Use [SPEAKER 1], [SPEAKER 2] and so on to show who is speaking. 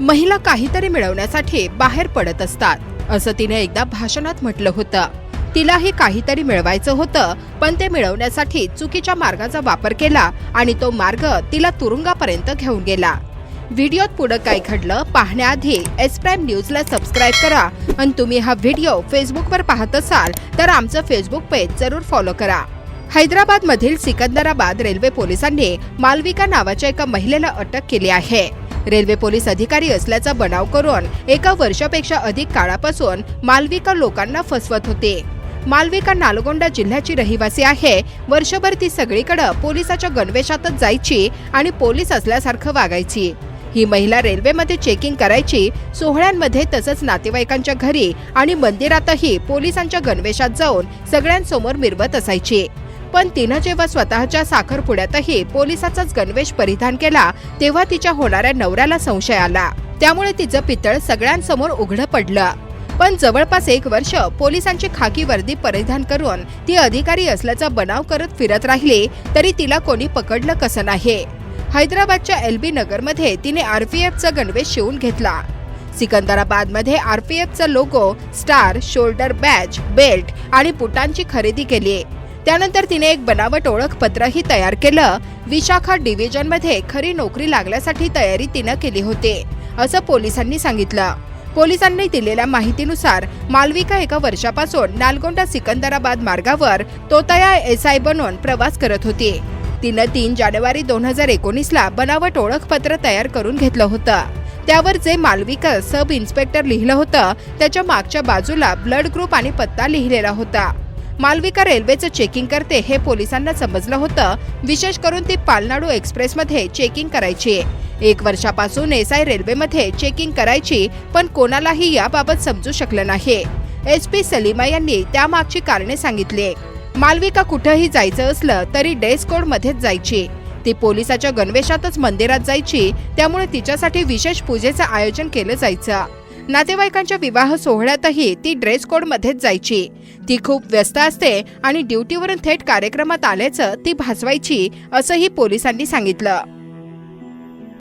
[SPEAKER 1] महिला काहीतरी मिळवण्यासाठी बाहेर पडत असतात. असं तिने एकदा भाषणात म्हटलं होतं. तिलाही काहीतरी मिळवायचं होतं पण ते मिळवण्यासाठी चुकीच्या मार्गाचा वापर केला आणि तो मार्ग तिला तुरुंगापर्यंत घेऊन गेला. व्हिडिओत पुढं काय घडलं पाहण्याआधी एस प्राईम न्यूजला सबस्क्राईब करा आणि तुम्ही हा व्हिडिओ फेसबुकवर पाहत असाल तर आमचं फेसबुक पेज जरूर फॉलो करा. हैदराबाद मधील सिकंदराबाद रेल्वे पोलिसांनी मालविका नावाच्या एका महिलेला अटक केली आहे. रेल्वे पोलीस अधिकारी असल्याचा बनाव करून एका वर्षापेक्षा अधिक काळापासून मालविका लोकांना फसवत होते. मालविका नालगोंडा जिल्ह्याची रहिवासी आहे. वर्षभर ती सगळीकडे पोलिसाच्या गणवेशातच जायची आणि पोलीस असल्यासारखं वागायची. ही महिला रेल्वेमध्ये चेकिंग करायची सोहळ्यांमध्ये तसंच नातेवाईकांच्या घरी आणि मंदिरातही पोलिसांच्या गणवेशात जाऊन सगळ्यांसमोर मिरवत असायची. पण तिनं जेव्हा स्वतःच्या साखरपुड्यातही पोलिसाचाच गणवेश परिधान केला तेव्हा तिच्या होणाऱ्या नवऱ्याला संशय आला. त्यामुळे तिचं पितळ सगळ्यांसमोर उघडं पडलं. पण जवळपास एक वर्ष पोलिसांची खाकी वर्दी परिधान करून ती अधिकारी असल्याचा बनाव करत फिरत राहिली तरी तिला कोणी पकडलं कसं नाही. हैदराबादच्या एल बी नगरमध्ये तिने आरपीएफचा गणवेश शिवून घेतला. सिकंदराबादमध्ये आरपीएफचा logo star shoulder badge belt आणि बुटांची खरेदी केली. त्यानंतर तिने एक बनावट ओळखपत्रही तयार केलं. विशाखा डिव्हिजनमध्ये खरी नोकरी लागण्यासाठी तयारी तिनं केली होती असं पोलिसांनी सांगितलं. पोलिसांनी दिलेल्या माहितीनुसार मालविका एका वर्षापासून नालगोंडा सिकंदराबाद मार्गावर तोतया एस आय बनून प्रवास करत होती. तिनं तीन जानेवारी दोन हजार एकोणीसला बनावट ओळखपत्र तयार करून घेतलं होतं. त्यावर जे मालविका सब इन्स्पेक्टर लिहिलं होतं त्याच्या मागच्या बाजूला ब्लड ग्रुप आणि पत्ता लिहिलेला होता. मालविका रेल्वेचं चेकिंग करते हे पोलिसांना समजलं होतं. विशेष करून ती पालनाडू एक्सप्रेसमध्ये चेकिंग करायची. एक वर्षापासून एस आय रेल्वेमध्ये चेकिंग करायची पण कोणालाही याबाबत समजू शकलं नाही. एस पी सलीमा यांनी त्यामागची कारणे सांगितली. मालविका कुठंही जायचं असलं तरी डेस कोड मध्येच जायची. ती पोलिसाच्या गणवेशातच मंदिरात जायची त्यामुळे तिच्यासाठी विशेष पूजेचं आयोजन केलं जायचं. नातेवाईकांच्या विवाह सोहळ्यातही ती ड्रेस कोडमध्येच जायची. ती खूप व्यस्त असते आणि ड्युटीवरून थेट कार्यक्रमात आल्याचं ती भासवायची असंही पोलिसांनी सांगितलं.